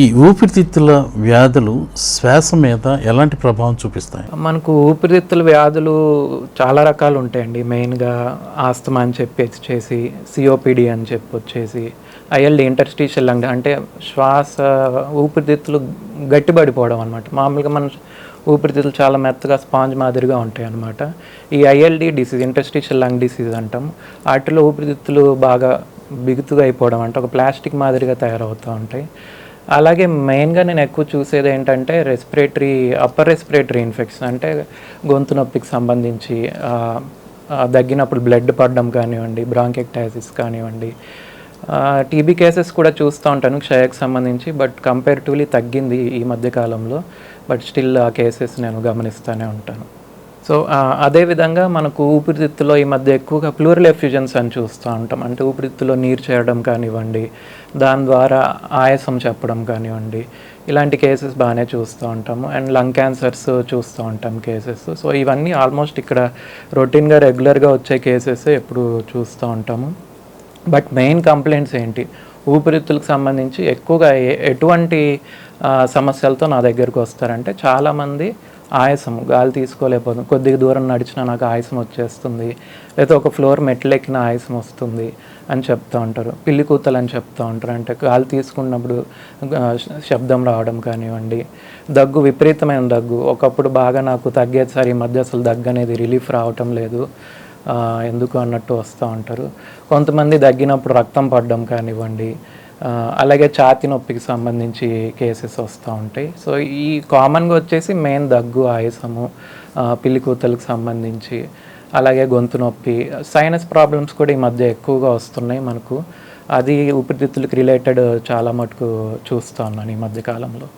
ఈ ఊపిరితిత్తుల వ్యాధులు శ్వాస మీద ఎలాంటి ప్రభావం చూపిస్తాయి? మనకు ఊపిరితిత్తుల వ్యాధులు చాలా రకాలు ఉంటాయండి. మెయిన్గా ఆస్తమా అని చెప్పి చేసి సిఓపిడి అని చెప్పి వచ్చేసి ఐఎల్డి ఇంటర్స్టిషియల్ లంగ్ అంటే శ్వాస ఊపిరితిత్తులు గట్టిపడిపోవడం అనమాట మామూలుగా మన ఊపిరితిత్తులు చాలా మెత్తగా స్పాంజ్ మాదిరిగా ఉంటాయి అనమాట ఈ ILD disease interstitial lung disease అంటాం. వాటిలో ఊపిరితిత్తులు బాగా బిగుతుగా అయిపోవడం అంటే ఒక ప్లాస్టిక్ మాదిరిగా తయారవుతూ ఉంటాయి. అలాగే మెయిన్గా నేను ఎక్కువ చూసేది ఏంటంటే రెస్పిరేటరీ అప్పర్ రెస్పిరేటరీ ఇన్ఫెక్షన్ అంటే గొంతు నొప్పికి సంబంధించి తగ్గినప్పుడు దగ్గినప్పుడు బ్లడ్ పడడం కానివ్వండి బ్రాంకెక్టైసిస్ కానివ్వండి. టీబీ కేసెస్ కూడా చూస్తూ ఉంటాను క్షయకు సంబంధించి బట్ కంపేరిటివ్లీ తగ్గింది ఈ మధ్య కాలంలో. బట్ స్టిల్ ఆ కేసెస్ నేను గమనిస్తూనే ఉంటాను. సో అదేవిధంగా మనకు ఊపిరితిత్తులో ఈ మధ్య ఎక్కువగా ప్లూరల్ ఎఫ్యూజన్స్ అని చూస్తూ ఉంటాం. అంటే ఊపిరితిత్తులో నీరు చేరడం కానివ్వండి దాని ద్వారా ఆయాసం చెప్పడం కానివ్వండి ఇలాంటి కేసెస్ బాగానే చూస్తూ ఉంటాము. అండ్ లంగ్ క్యాన్సర్స్ చూస్తూ ఉంటాం కేసెస్. సో ఇవన్నీ ఆల్మోస్ట్ ఇక్కడ రొటీన్గా రెగ్యులర్గా వచ్చే కేసెస్ ఎప్పుడు చూస్తూ ఉంటాము. బట్ మెయిన్ కంప్లైంట్స్ ఏంటి? ఊపిరితిత్తులకు సంబంధించి ఎక్కువగా ఏ- ఎటువంటి సమస్యలతో నా దగ్గరకు వస్తారంటే చాలామంది ఆయాసం గాలి తీసుకోలేకపోతుంది. కొద్దిగా దూరం నడిచినా నాకు ఆయాసం వచ్చేస్తుంది. లేదా ఒక ఫ్లోర్ మెట్లు ఎక్కిన ఆయాసం వస్తుంది అని చెప్తూ ఉంటారు. పిల్లి కూతలు అని చెప్తూ ఉంటారు. అంటే గాలి తీసుకున్నప్పుడు శబ్దం రావడం కానివ్వండి. దగ్గు విపరీతమైన దగ్గు. ఒకప్పుడు బాగా నాకు తగ్గేది ఈ మధ్య అసలు దగ్గు అనేది రిలీఫ్ రావటం లేదు. ఎందుకు అన్నట్టు వస్తూ ఉంటారు. కొంతమంది దగ్గినప్పుడు రక్తం పడడం కానివ్వండి. అలాగే ఛాతి నొప్పికి సంబంధించి కేసెస్ వస్తూ ఉంటాయి. సో ఈ కామన్గా వచ్చేసి మెయిన్ దగ్గు ఆయాసము పిల్లి కూతలకు సంబంధించి అలాగే గొంతు నొప్పి సైనస్ ప్రాబ్లమ్స్ కూడా ఈ మధ్య ఎక్కువగా వస్తున్నాయి మనకు. అది ఊపిరితిత్తులకు రిలేటెడ్ చాలా మటుకు చూస్తూ ఉన్నాను ఈ మధ్య కాలంలో.